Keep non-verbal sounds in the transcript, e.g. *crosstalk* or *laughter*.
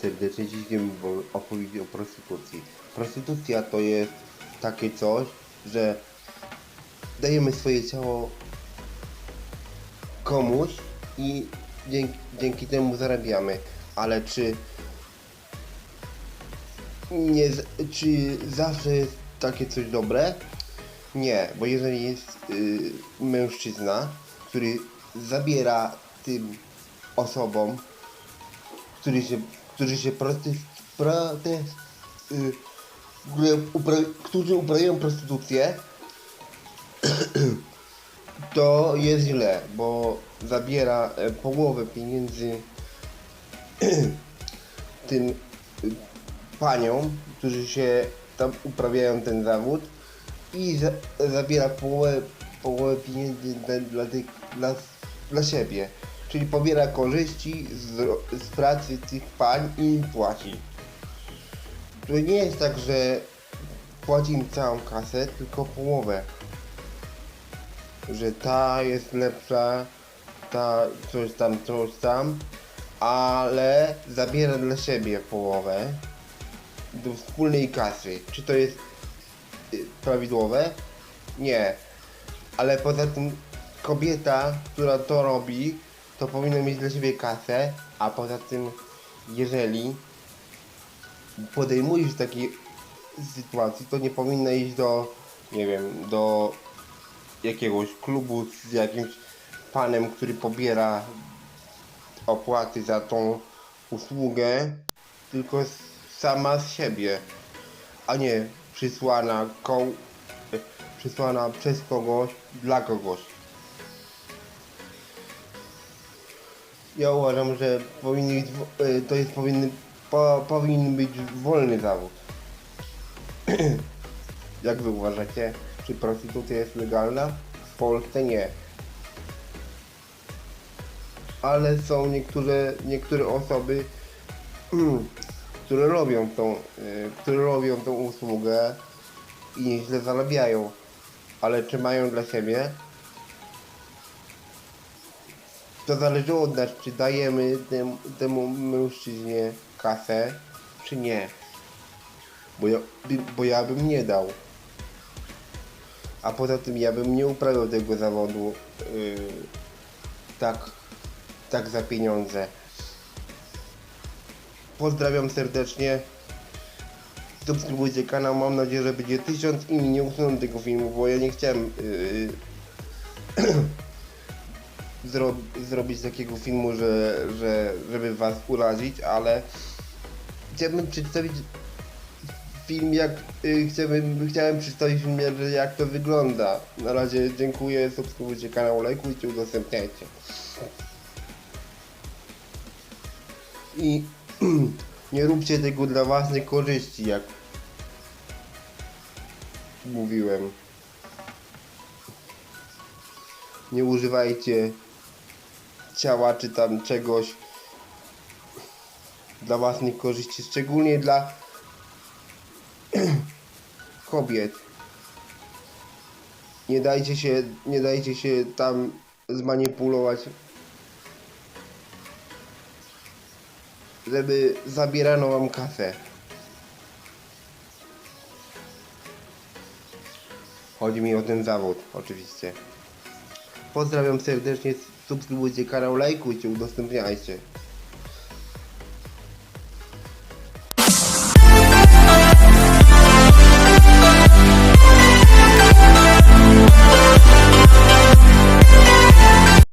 serdecznie. Dziś wam opowiedzieć o prostytucji. Prostytucja to jest takie coś, że dajemy swoje ciało komuś i dzięki, dzięki temu zarabiamy. Ale czy nie, czy zawsze jest takie coś dobre? Nie, bo jeżeli jest y, mężczyzna, który zabiera tym osobom, którzy się, którzy się protest, protest, y, upra, którzy uprawiają prostytucję, *clears throat* to jest źle, bo zabiera e, połowę pieniędzy *clears throat* tym y, paniom, którzy się tam uprawiają ten zawód i za, zabiera połowę, połowę pieniędzy dla, dla, dla, dla siebie. Czyli pobiera korzyści z, z pracy tych pań i im płaci. To nie jest tak, że płaci im całą kasę, tylko połowę. Że ta jest lepsza, ta coś tam, coś tam, ale zabiera dla siebie połowę do wspólnej kasy. Czy to jest y, prawidłowe? Nie. Ale poza tym kobieta, która to robi, to powinna mieć dla siebie kasę, a poza tym jeżeli podejmujesz takiej sytuacji, to nie powinna iść do, nie wiem, do jakiegoś klubu z jakimś panem, który pobiera opłaty za tą usługę, tylko sama z siebie, a nie przysłana koł, przysłana przez kogoś dla kogoś. Ja uważam, że powinien być, y, to jest powinny, po, powinien być wolny zawód. *clears throat* Jak wy uważacie, czy prostytucja jest legalna? W Polsce nie. Ale są niektóre, niektóre osoby, *clears throat* które robią tą, y, które robią tą usługę i nieźle zarabiają. Ale czy mają dla siebie? To zależy od nas, czy dajemy temu, temu mężczyźnie kasę, czy nie. Bo ja, bo ja bym nie dał. A poza tym ja bym nie uprawiał tego zawodu yy, tak, tak za pieniądze. Pozdrawiam serdecznie. Subskrybujcie kanał, mam nadzieję, że będzie tysiąc i nie usuną tego filmu, bo ja nie chciałem yy, zro, zrobić takiego filmu, że, że, żeby was urazić, ale chciałbym przedstawić film jak y, chciałbym, chciałem przedstawić film jak, to wygląda. Na razie dziękuję, subskrybujcie kanał, lajkujcie, udostępniajcie. I *clears throat* nie róbcie tego dla własnej korzyści, jak mówiłem. Nie używajcie ciała czy tam czegoś dla własnych korzyści, szczególnie dla *clears throat* kobiet. Nie dajcie się, nie dajcie się tam zmanipulować, żeby zabierano wam kasę. Chodzi mi o ten zawód, oczywiście. Pozdrawiam serdecznie, subskrybujcie kanał, lajkujcie, udostępniajcie.